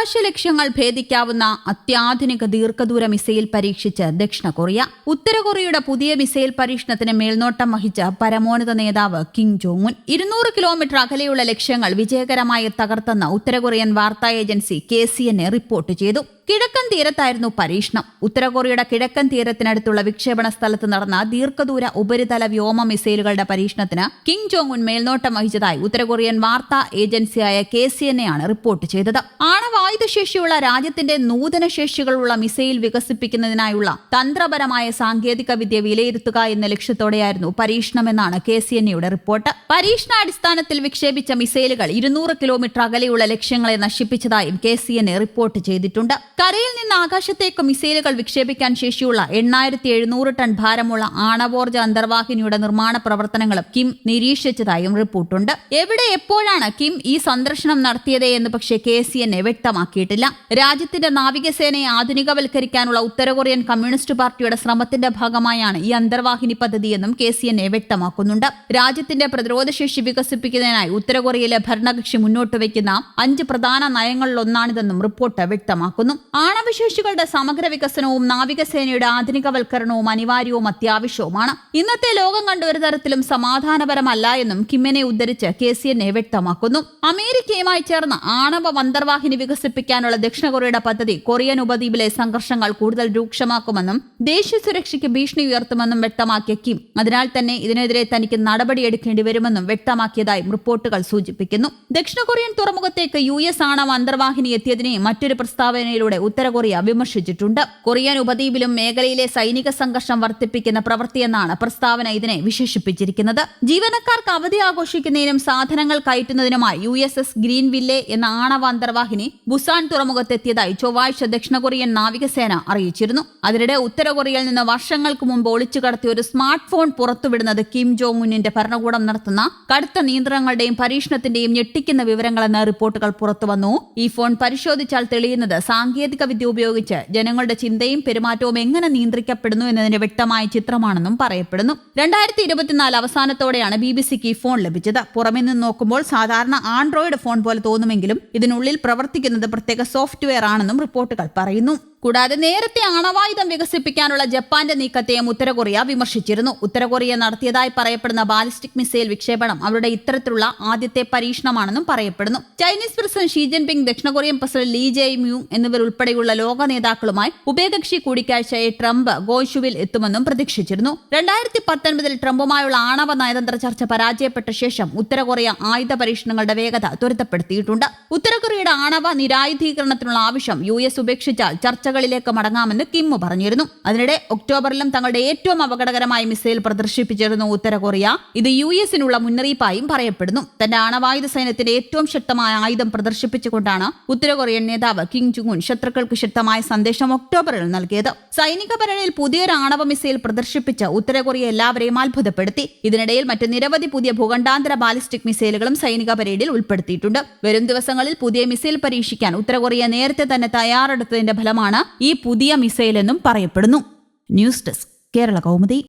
ആകാശ ലക്ഷ്യങ്ങൾ ഭേദിക്കാവുന്ന അത്യാധുനിക ദീർഘദൂര മിസൈൽ പരീക്ഷിച്ച് ദക്ഷിണ കൊറിയ. ഉത്തര കൊറിയയുടെ പുതിയ മിസൈൽ പരീക്ഷണത്തിന് മേൽനോട്ടം വഹിച്ച പരമോന്നത നേതാവ് കിം ജോങ് ഉൻ. ഇരുന്നൂറ് കിലോമീറ്റർ അകലെയുള്ള ലക്ഷ്യങ്ങൾ വിജയകരമായി തകർത്തെന്ന് ഉത്തര കൊറിയൻ വാർത്താ ഏജൻസി കെ റിപ്പോർട്ട് ചെയ്തു. കിഴക്കൻ തീരത്തായിരുന്നു പരീക്ഷണം. ഉത്തര കൊറിയയുടെ കിഴക്കൻ തീരത്തിനടുത്തുള്ള വിക്ഷേപണ സ്ഥലത്ത് നടന്ന ദീർഘദൂര ഉപരിതല വ്യോമ മിസൈലുകളുടെ പരീക്ഷണത്തിന് കിം ജോങ് ഉൻ മേൽനോട്ടം വഹിച്ചതായി ഉത്തര കൊറിയൻ വാർത്താ ഏജൻസിയായ കെ സി എൻ ആണ് റിപ്പോർട്ട് ചെയ്തത്. ആണവായുധ ശേഷിയുള്ള രാജ്യത്തിന്റെ നൂതന ശേഷികളുള്ള മിസൈൽ വികസിപ്പിക്കുന്നതിനായുള്ള തന്ത്രപരമായ സാങ്കേതിക വിദ്യ വിലയിരുത്തുക എന്ന ലക്ഷ്യത്തോടെയായിരുന്നു പരീക്ഷണമെന്നാണ് കെ സി എൻ എയുടെ റിപ്പോർട്ട്. പരീക്ഷണാടിസ്ഥാനത്തിൽ വിക്ഷേപിച്ച മിസൈലുകൾ ഇരുന്നൂറ് കിലോമീറ്റർ അകലെയുള്ള ലക്ഷ്യങ്ങളെ നശിപ്പിച്ചതായും K C N A report ചെയ്തിട്ടുണ്ട്. കരയിൽ നിന്ന് ആകാശത്തേക്ക് മിസൈലുകൾ വിക്ഷേപിക്കാൻ ശേഷിയുള്ള എണ്ണായിരത്തി എഴുന്നൂറ് ടൺ ഭാരമുള്ള ആണവോർജ അന്തർവാഹിനിയുടെ നിർമ്മാണ പ്രവർത്തനങ്ങളും കിം നിരീക്ഷിച്ചതായും റിപ്പോർട്ടുണ്ട്. എവിടെ എപ്പോഴാണ് കിം ഈ സന്ദർശനം നടത്തിയത് എന്ന് പക്ഷേ കെ സി എന്നെ വ്യക്തമാക്കിയിട്ടില്ല. രാജ്യത്തിന്റെ നാവികസേനയെ ആധുനികവൽക്കരിക്കാനുള്ള ഉത്തര കൊറിയൻ കമ്മ്യൂണിസ്റ്റ് പാർട്ടിയുടെ ശ്രമത്തിന്റെ ഭാഗമായാണ് ഈ അന്തർവാഹിനി പദ്ധതിയെന്നും കെ സി എന്നെ വ്യക്തമാക്കുന്നുണ്ട്. രാജ്യത്തിന്റെ പ്രതിരോധശേഷി വികസിപ്പിക്കുന്നതിനായി ഉത്തര കൊറിയയിലെ ഭരണകക്ഷി മുന്നോട്ട് വയ്ക്കുന്ന അഞ്ച് പ്രധാന നയങ്ങളിലൊന്നാണിതെന്നും റിപ്പോർട്ട് വ്യക്തമാക്കുന്നു. ആണവശേഷികളുടെ സമഗ്ര വികസനവും നാവികസേനയുടെ ആധുനികവൽക്കരണവും അനിവാര്യവും അത്യാവശ്യവുമാണ്. ഇന്നത്തെ ലോകം കണ്ട ഒരു തരത്തിലും സമാധാനപരമല്ല എന്നും കിമ്മിനെ ഉദ്ധരിച്ച് കെ സി എന്നെ വ്യക്തമാക്കുന്നു. അമേരിക്കയുമായി ചേർന്ന് ആണവ അന്തർവാഹിനി വികസിപ്പിക്കാനുള്ള ദക്ഷിണ കൊറിയയുടെ പദ്ധതി കൊറിയൻ ഉപദ്വീപിലെ സംഘർഷങ്ങൾ കൂടുതൽ രൂക്ഷമാക്കുമെന്നും ദേശീയ സുരക്ഷയ്ക്ക് ഭീഷണി ഉയർത്തുമെന്നും വ്യക്തമാക്കിയ കിം അതിനാൽ തന്നെ ഇതിനെതിരെ തനിക്ക് നടപടിയെടുക്കേണ്ടി വരുമെന്നും വ്യക്തമാക്കിയതായും റിപ്പോർട്ടുകൾ സൂചിപ്പിക്കുന്നു. ദക്ഷിണ കൊറിയൻ തുറമുഖത്തേക്ക് യു എസ് ആണവ അന്തർവാഹിനി എത്തിയതിനെ മറ്റൊരു പ്രസ്താവനയിലൂടെ ഉത്തര കൊറിയ വിമർശിച്ചിട്ടുണ്ട്. കൊറിയൻ ഉപദ്വീപിലും മേഖലയിലെ സൈനിക സംഘർഷം വർദ്ധിപ്പിക്കുന്ന പ്രവൃത്തിയെന്നാണ് പ്രസ്താവന ഇതിനെ വിശേഷിപ്പിച്ചിരിക്കുന്നത്. ജീവനക്കാർക്ക് അവധി ആഘോഷിക്കുന്നതിനും സാധനങ്ങൾ കയറ്റുന്നതിനുമായി യു എസ് എസ് ഗ്രീൻവില്ലെ എന്ന ആണവ അന്തർവാഹിനി ബുസാൻ തുറമുഖത്തെത്തിയതായി ചൊവ്വാഴ്ച ദക്ഷിണ കൊറിയൻ നാവികസേന അറിയിച്ചിരുന്നു. അതിനിടെ ഉത്തര കൊറിയയിൽ നിന്ന് വർഷങ്ങൾക്ക് മുമ്പ് ഒളിച്ചു കടത്തിയ ഒരു സ്മാർട്ട് ഫോൺ പുറത്തുവിടുന്നത് കിം ജോങ് ഉന്നിന്റെ ഭരണകൂടം നടത്തുന്ന കടുത്ത നിയന്ത്രണങ്ങളുടെയും പരീക്ഷണത്തിന്റെയും ഞെട്ടിക്കുന്ന വിവരങ്ങളെന്ന റിപ്പോർട്ടുകൾ പുറത്തുവന്നു. ഈ ഫോൺ പരിശോധിച്ചാൽ തെളിയുന്നത് സാങ്കേതിക വിദ്യ ഉപയോഗിച്ച് ജനങ്ങളുടെ ചിന്തയും പെരുമാറ്റവും എങ്ങനെ നിയന്ത്രിക്കപ്പെടുന്നു എന്നതിന്റെ വ്യക്തമായ ചിത്രമാണെന്നും പറയപ്പെടുന്നു. രണ്ടായിരത്തി ഇരുപത്തിനാല് അവസാനത്തോടെയാണ് ബി ബി സിക്ക് ഈ ഫോൺ ലഭിച്ചത്. പുറമെ നിന്ന് നോക്കുമ്പോൾ സാധാരണ ആൻഡ്രോയിഡ് ഫോൺ പോലെ തോന്നുമെങ്കിലും ഇതിനുള്ളിൽ പ്രവർത്തിക്കുന്നത് പ്രത്യേക സോഫ്റ്റ്വെയർ ആണെന്നും റിപ്പോർട്ടുകൾ പറയുന്നു. കൂടാതെ നേരത്തെ ആണവായുധം വികസിപ്പിക്കാനുള്ള ജപ്പാന്റെ നീക്കത്തെയും ഉത്തരകൊറിയ വിമർശിച്ചിരുന്നു. ഉത്തരകൊറിയ നടത്തിയതായി പറയപ്പെടുന്ന ബാലിസ്റ്റിക് മിസൈൽ വിക്ഷേപണം അവരുടെ ഇത്തരത്തിലുള്ള ആദ്യത്തെ പരീക്ഷണമാണെന്നും പറയപ്പെടുന്നു. ചൈനീസ് പ്രസിഡന്റ് ഷീ ജിൻപിങ് ദക്ഷിണ Korean president Lee Jae Myung എന്നിവരുൾപ്പെടെയുള്ള ലോക നേതാക്കളുമായി ഉഭയകക്ഷി കൂടിക്കാഴ്ചയെ ട്രംപ് ഗോഷുവിൽ എത്തുമെന്നും പ്രതീക്ഷിച്ചിരുന്നു. രണ്ടായിരത്തി പത്തൊൻപതിൽ ട്രംപുമായുള്ള ആണവ നയതന്ത്ര ചർച്ച പരാജയപ്പെട്ട ശേഷം ഉത്തരകൊറിയ ആയുധ പരീക്ഷണങ്ങളുടെ വേഗത ത്വരിതപ്പെടുത്തിയിട്ടുണ്ട്. ഉത്തരകൊറിയയുടെ ആണവ നിരായുധീകരണത്തിനുള്ള ആവശ്യം യു എസ് ഉപേക്ഷിച്ചാൽ ചർച്ചകളിലേക്ക് മടങ്ങാമെന്ന് കിം പറഞ്ഞിരുന്നു. അതിനിടെ ഒക്ടോബറിലും തങ്ങളുടെ ഏറ്റവും അപകടകരമായ മിസൈൽ പ്രദർശിപ്പിച്ചിരുന്നു ഉത്തര കൊറിയ ഇത് യു എസിനുള്ള മുന്നറിയിപ്പായും പറയപ്പെടുന്നു. തന്റെ ആണവായുധ സൈന്യത്തിന്റെ ഏറ്റവും ശക്തമായ ആയുധം പ്രദർശിപ്പിച്ചുകൊണ്ടാണ് ഉത്തര കൊറിയൻ നേതാവ് കിം ജുങ്ങുൻ ശത്രുക്കൾക്ക് ശക്തമായ സന്ദേശം ഒക്ടോബറിൽ നൽകിയത്. സൈനിക പരേഡിൽ പുതിയൊരു ആണവ മിസൈൽ പ്രദർശിപ്പിച്ച് ഉത്തര കൊറിയ എല്ലാവരെയും അത്ഭുതപ്പെടുത്തി. ഇതിനിടയിൽ മറ്റ് നിരവധി പുതിയ ഭൂഖണ്ഡാന്തര ബാലിസ്റ്റിക് മിസൈലുകളും സൈനിക പരേഡിൽ ഉൾപ്പെടുത്തിയിട്ടുണ്ട്. വരും ദിവസങ്ങളിൽ പുതിയ മിസൈൽ പരീക്ഷിക്കാൻ ഉത്തര കൊറിയ നേരത്തെ തന്നെ തയ്യാറെടുത്തതിന്റെ ഫലമാണ് ഈ പുതിയ മിസൈലെന്നും പറയപ്പെടുന്നു. News desk Kerala Kaumudi.